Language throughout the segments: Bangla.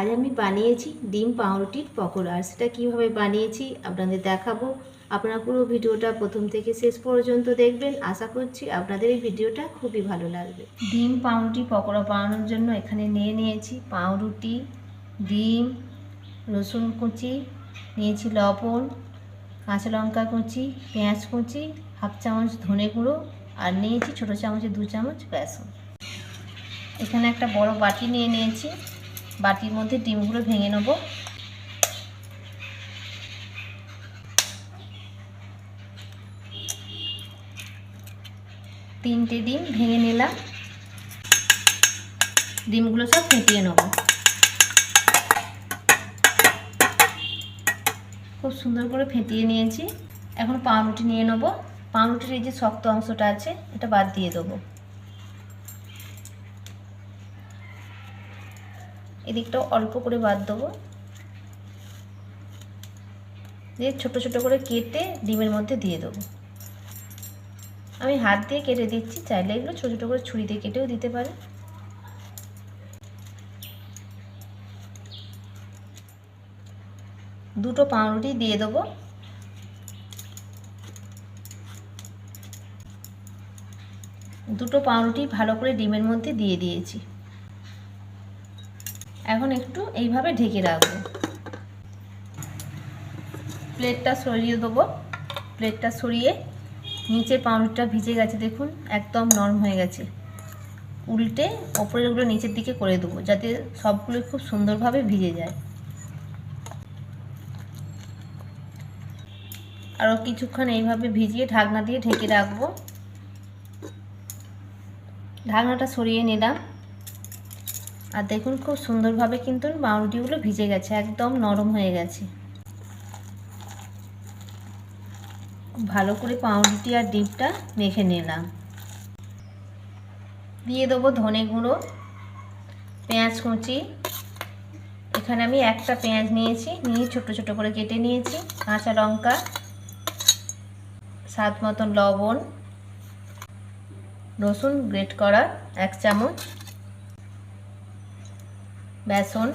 আজ আমি বানিয়েছি ডিম পাউরুটির পকোড়া। আর সেটা কীভাবে বানিয়েছি আপনাদের দেখাবো। আপনারা পুরো ভিডিওটা প্রথম থেকে শেষ পর্যন্ত দেখবেন। আশা করছি আপনাদের এই ভিডিওটা খুবই ভালো লাগবে। ডিম পাউরুটি পকোড়া বানানোর জন্য এখানে নিয়ে নিয়েছি পাউরুটি, ডিম, রসুন কুচি, নিয়েছি লবণ, কাঁচা লঙ্কা কুচি, পেঁয়াজ কুচি, হাফ চামচ ধনে গুঁড়ো, আর নিয়েছি ছোটো চামচে দু চামচ বেসন। এখানে একটা বড় বাটি নিয়ে নিয়েছি। বাটির মধ্যে ডিমগুলো ভেঙে নেব। তিনটে ডিম ভেঙে নিলাম। ডিমগুলো সব ফেটিয়ে নেব। খুব সুন্দর করে ফেটিয়ে নিয়েছি। এখন পাউরুটি নিয়ে নেব। পাউরুটির এই যে শক্ত অংশটা আছে, এটা বাদ দিয়ে দেবো। এদিকটাও অল্প করে বাদ দেবো। দিয়ে ছোট ছোট করে কেটে ডিমের মধ্যে দিয়ে দেবো। আমি হাত দিয়ে কেটে দিচ্ছি, চাইলে এগুলো ছোটো ছোটো করে ছুরি দিয়ে কেটেও দিতে পারে। দুটো পাউরুটি দিয়ে দেবো। দুটো পাউরুটি ভালো করে ডিমের মধ্যে দিয়ে দিয়েছি। এখন একটু এইভাবে ঢেকে রাখব। প্লেটটা সরিয়ে দেবো। প্লেটটা সরিয়ে নিচের পাউরুটিটা ভিজে গেছে, দেখুন, একদম নরম হয়ে গেছে। উল্টে ওপরেরগুলো নিচের দিকে করে দেবো, যাতে সবগুলো খুব সুন্দরভাবে ভিজে যায়। আরও কিছুক্ষণ এইভাবে ভিজিয়ে ঢাকনা দিয়ে ঢেকে রাখব। ঢাকনাটা সরিয়ে নিলাম। আর দেখুন খুব সুন্দরভাবে কিন্তু পাউরুটিগুলো ভিজে গেছে, একদম নরম হয়ে গেছে। ভালো করে পাউরুটি আর ডিমটা মেখে নিলাম। দিয়ে দেবো ধনে গুঁড়ো, পেঁয়াজ কুচি। এখানে আমি একটা পেঁয়াজ নিয়েছি, নিয়ে ছোট ছোট করে কেটে নিয়েছি, কাঁচা লঙ্কা, স্বাদ মতন লবণ, রসুন গ্রেট করা এক চামচ। বেসন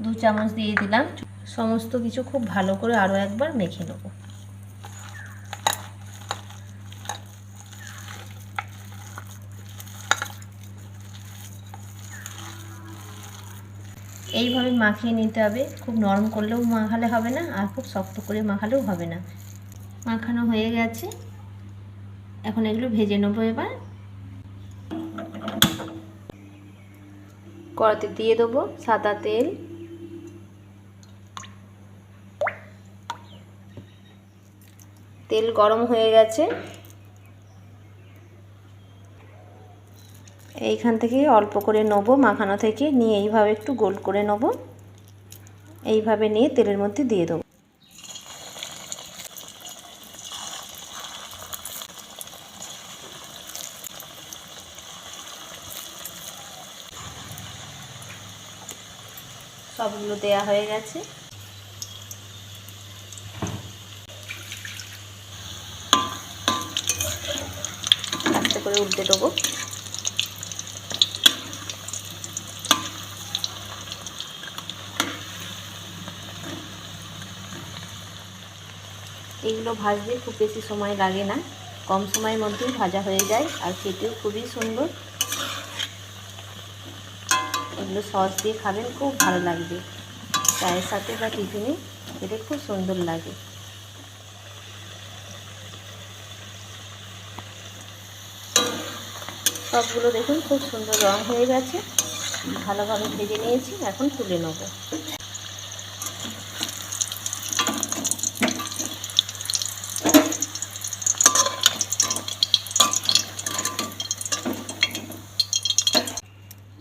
দু চামচ দিয়ে দিলাম। সমস্ত কিছু খুব ভালো করে আরও একবার মেখে নেব। এইভাবে মাখিয়ে নিতে হবে। খুব নরম করলেও মাখালে হবে না, আর খুব শক্ত করে মাখালেও হবে না। মাখানো হয়ে গেছে। এখন এগুলো ভেজে নেব এবার। কড়াতে দিয়ে দেবো সাদা তেল। তেল গরম হয়ে গেছে। এইখান থেকে অল্প করে নেব, মাখানো থেকে নিয়ে এইভাবে একটু গোল করে নেব। এইভাবে নিয়ে তেলের মধ্যে দিয়ে দেবো। সবগুলো দেয়া হয়ে গেছে। আস্তে করে উল্টে দেবো। এইগুলো ভাজতে খুব বেশি সময় লাগে না। কম সময়ের মধ্যেই ভাজা হয়ে যায় আর খেতেও খুবই সুন্দর। এগুলো সস দিয়ে খাবেন, খুব ভালো লাগবে। চায়ের সাথে বা টিফিনে এটা খুব সুন্দর লাগে। সবগুলো দেখুন, খুব সুন্দর রং হয়ে গেছে। ভালোভাবে ভেজে নিয়েছি, এখন তুলে নেব।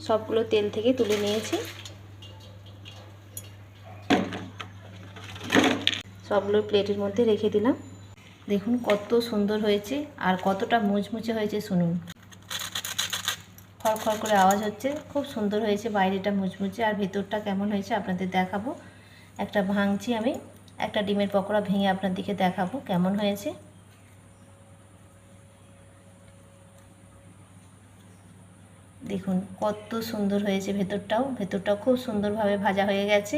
সবগুলো তেল থেকে তুলে নিয়েছি। সবগুলো প্লেটের মধ্যে রেখে দিলাম। দেখুন কত সুন্দর হয়েছে আর কতটা মুচমুচে হয়েছে শুনুন। খড়খড় করে আওয়াজ হচ্ছে, খুব সুন্দর হয়েছে, বাইরেটা মুচমুচে আর ভেতরটা কেমন হয়েছে আপনাদের দেখাবো। একটা ভাঙছি আমি, একটা ডিমের পকোড়া ভেঙে আপনার দিকে দেখাবো কেমন হয়েছে। দেখুন, কত সুন্দর হয়েছে ভেতরটাও। ভেতরটাও খুব সুন্দরভাবে ভাজা হয়ে গেছে।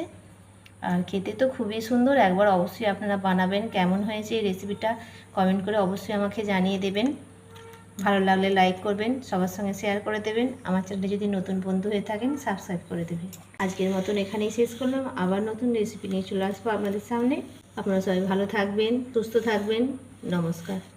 আর খেতে তো খুবই সুন্দর। একবার অবশ্যই আপনারা বানাবেন। কেমন হয়েছে এই রেসিপিটা কমেন্ট করে অবশ্যই আমাকে জানিয়ে দেবেন। ভালো লাগলে লাইক করবেন, সবার সঙ্গে শেয়ার করে দেবেন। আমার চ্যানেলে যদি নতুন বন্ধু হয়ে থাকেন সাবস্ক্রাইব করে দেবেন। আজকের মতন এখানেই শেষ করলাম। আবার নতুন রেসিপি নিয়ে চলে আসব আপনাদের সামনে। আপনারা সবাই ভালো থাকবেন, সুস্থ থাকবেন। নমস্কার।